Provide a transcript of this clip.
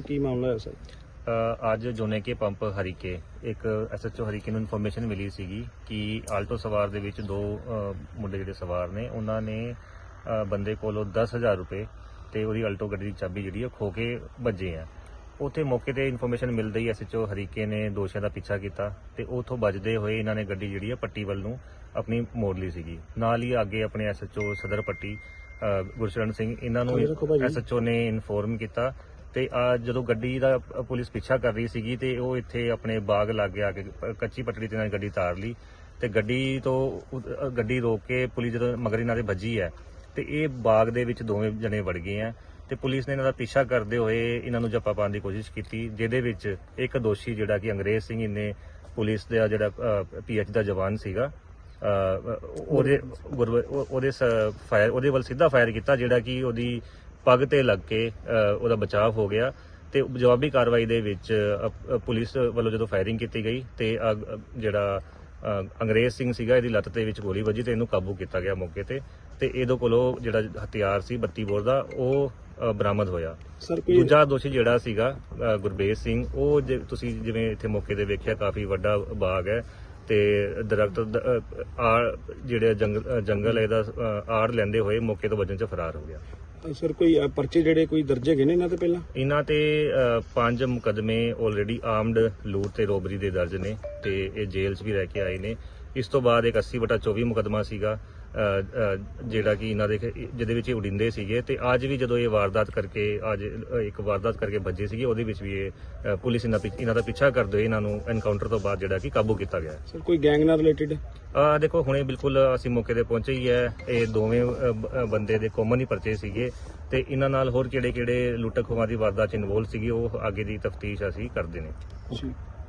ਕੀ ਮਾਮਲਾ ਹੈ ਸਰ? ਅ, ਅੱਜ ਜੋਨੇਕੇ ਪੰਪ ਹਰੀਕੇ ਇੱਕ ਐਸਐਚਓ ਹਰੀਕੇ ਨੂੰ ਇਨਫੋਰਮੇਸ਼ਨ ਮਿਲੀ ਸੀਗੀ ਕਿ ਆਲਟੋ ਸਵਾਰ ਦੇ ਵਿੱਚ ਦੋ ਅ, ਮੁੰਡੇ ਜਿਹੜੇ ਸਵਾਰ ਨੇ ਉਹਨਾਂ ਨੇ ਅ, ਬੰਦੇ ਕੋਲੋਂ 10000 ਰੁਪਏ ਤੇ ਉਹਦੀ ਆਲਟੋ ਗੱਡੀ ਦੀ ਚਾਬੀ ਜਿਹੜੀ ਆ ਖੋ ਕੇ ਭੱਜੇ ਆ। ਉੱਥੇ ਮੌਕੇ ਤੇ ਇਨਫੋਰਮੇਸ਼ਨ ਮਿਲਦੇ ਹੀ ਐਸਐਚਓ ਹਰੀਕੇ ਨੇ ਦੋਸ਼ੀਆਂ ਦਾ ਪਿੱਛਾ ਕੀਤਾ ਤੇ ਉਥੋਂ ਬਚਦੇ ਹੋਏ ਇਹਨਾਂ ਨੇ ਗੱਡੀ ਜਿਹੜੀ ਆ ਪੱਟੀ ਵੱਲ ਨੂੰ ਆਪਣੀ ਮੋੜ ਲਈ ਸੀਗੀ। ਨਾਲ ਹੀ ਅੱਗੇ ਆਪਣੇ ਐਸਐਚਓ ਸਦਰ ਪੱਟੀ ਅ, ਗੁਰਸ਼ਰਨ ਸਿੰਘ ਇਹਨਾਂ ਨੂੰ ਥੱਲੇ ਰੱਖੋ ਭਾਜੀ। ਐਸਐਚਓ ਨੇ ਇਨਫੋਰਮ ਕੀਤਾ ਤੇ ਆ ਜਦੋਂ ਗੱਡੀ ਦਾ ਪੁਲਿਸ ਪਿੱਛਾ ਕਰ ਰਹੀ ਸੀਗੀ ਤੇ ਉਹ ਇੱਥੇ ਆਪਣੇ ਬਾਗ ਲਾਗੇ ਆ ਕੇ ਕੱਚੀ ਪਟੜੀ ਤੇ ਨਾਲ ਗੱਡੀ ਤਾਰ ਲਈ ਤੇ ਗੱਡੀ ਤੋਂ ਗੱਡੀ ਰੋਕ ਕੇ ਪੁਲਿਸ ਜਦੋਂ ਮਗਰ ਇਹਨਾਂ ਦੇ ਭੱਜੀ ਹੈ ਤੇ ਇਹ ਬਾਗ ਦੇ ਵਿੱਚ ਦੋਵੇਂ ਜਣੇ ਵੜ ਗਏ ਆ ਤੇ ਪੁਲਿਸ ਨੇ ਇਹਨਾਂ ਦਾ ਪਿੱਛਾ ਕਰਦੇ ਹੋਏ ਇਹਨਾਂ ਨੂੰ ਜੱਪਾ ਪਾਉਣ ਦੀ ਕੋਸ਼ਿਸ਼ ਕੀਤੀ, ਜਿਹਦੇ ਵਿੱਚ ਇੱਕ ਦੋਸ਼ੀ ਜਿਹੜਾ ਕਿ ਅੰਗਰੇਜ਼ ਸਿੰਘ ਇਹਨੇ ਪੁਲਿਸ ਦਾ ਜਿਹੜਾ ਪੀਐਚ ਦਾ ਜਵਾਨ ਸੀਗਾ ਉਹਦੇ ਗੁਰਵ- ਉਹ- ਉਹਦੇ ਫਾਇਰ, ਉਹਦੇ ਵੱਲ ਸਿੱਧਾ ਫਾਇਰ ਕੀਤਾ ਜਿਹੜਾ ਕਿ ਉਹਦੀ ਪੱਗ ਤੇ ਲੱਗ ਕੇ ਉਹਦਾ ਬਚਾਅ ਹੋ ਗਿਆ ਤੇ ਜਵਾਬੀ ਕਾਰਵਾਈ ਦੇ ਵਿੱਚ ਪੁਲਿਸ ਵੱਲੋਂ ਜਦੋਂ ਫਾਇਰਿੰਗ ਕੀਤੀ ਗਈ ਤੇ ਜਿਹੜਾ ਅੰਗਰੇਜ਼ ਸਿੰਘ ਸੀਗਾ ਇਹਦੀ ਲੱਤ ਦੇ ਵਿੱਚ ਗੋਲੀ ਵੱਜੀ ਤੇ ਇਹਨੂੰ ਕਾਬੂ ਕੀਤਾ ਗਿਆ ਮੌਕੇ ਤੇ ਤੇ ਇਹਦੇ ਕੋਲੋਂ ਜਿਹੜਾ ਹਥਿਆਰ ਸੀ 32 ਬੋਰ ਦਾ ਉਹ ਬਰਾਮਦ ਹੋਇਆ। ਦੂਜਾ ਦੋਸ਼ੀ ਜਿਹੜਾ ਸੀਗਾ ਗੁਰਬੇਜ ਸਿੰਘ ਉਹ ਤੁਸੀਂ ਜਿਵੇਂ ਇੱਥੇ ਮੌਕੇ ਤੇ ਵੇਖਿਆ ਕਾਫੀ ਵੱਡਾ ਬਾਗ ਹੈ ਤੇ ਦਰਖਤ ਆੜ ਜਿਹੜੇ ਜੰਗਲ ਜੰਗਲ ਹੈ ਇਹਦਾ ਆੜ ਲੈਂਦੇ ਹੋਏ ਮੌਕੇ ਤੋਂ ਬਚਣ ਚ ਫਰਾਰ ਹੋ ਗਿਆ। ਸਰ ਕੋਈ ਅ, ਪਰਚੇ ਜਿਹੜੇ ਕੋਈ ਦਰਜ ਹੈਗੇ ਨੇ ਇਹਨਾਂ ਤੇ ਪਹਿਲਾਂ? ਇਹਨਾਂ ਤੇ ਅ, ਪੰਜ ਮੁਕਦਮੇ ਆਲਰੇਡੀ ਆਰਮਡ ਲੂਟ ਤੇ ਰੋਬਰੀ ਦੇ ਦਰਜ ਨੇ ਤੇ ਇਹ ਜੇਲ੍ਹ 'ਚ ਵੀ ਰਹਿ ਕੇ ਆਏ ਨੇ। ਇਸ ਤੋਂ ਬਾਅਦ ਇੱਕ 80 ਬਟਾ 24 ਮੁਕਦਮਾ ਸੀਗਾ ਅ, ਅ, ਜਿਹੜਾ ਕਿ ਇਹਨਾਂ ਦੇ ਖ- ਜਿਹਦੇ ਵਿੱਚ ਇਹ ਉਡਿੰਦੇ ਸੀਗੇ ਤੇ ਅੱਜ ਵੀ ਜਦੋਂ ਇਹ ਵਾਰਦਾਤ ਕਰਕੇ ਅੱਜ ਅ, ਇੱਕ ਵਾਰਦਾਤ ਕਰਕੇ ਭੱਜੇ ਸੀਗੇ ਉਹਦੇ ਵਿੱਚ ਵੀ ਇਹ ਅ, ਪੁਲਿਸ ਇਹਨਾਂ ਪਿੱਛ- ਇਹਨਾਂ ਦਾ ਪਿੱਛਾ ਕਰਦੇ ਹੋਏ ਇਹਨਾਂ ਨੂੰ ਐਨਕਾਊਂਟਰ ਤੋਂ ਬਾਅਦ ਜਿਹੜਾ ਕਿ ਕਾਬੂ ਕੀਤਾ ਗਿਆ। ਸਰ ਕੋਈ ਗੈਂਗ ਨਾਲ ਰਿਲੇਟਡ ਆ ਦੇਖੋ ਹੁਣੇ ਬਿਲਕੁਲ ਅਸੀਂ ਮੌਕੇ ਤੇ ਪਹੁੰਚੇ ਹੀ ਹੈ। ਇਹ ਦੋਵੇਂ ਅ, ਬੰਦੇ ਦੇ ਕਾਮਨ ਹੀ ਪਰਚੇ ਸੀਗੇ। ਤੇ ਇਹਨਾਂ ਨਾਲ ਹੋਰ ਕਿਹੜੇ ਕਿਹੜੇ ਲੁੱਟ ਦੀ ਵਾਰਦਾਤ ਚ ਇਨਵੋਲ ਸੀਗੇ ਉਹ ਅੱਗੇ ਦੀ ਤਫਤੀਸ਼ ਅਸੀਂ ਕਰਦੇ ਨੇ। ਜੀ।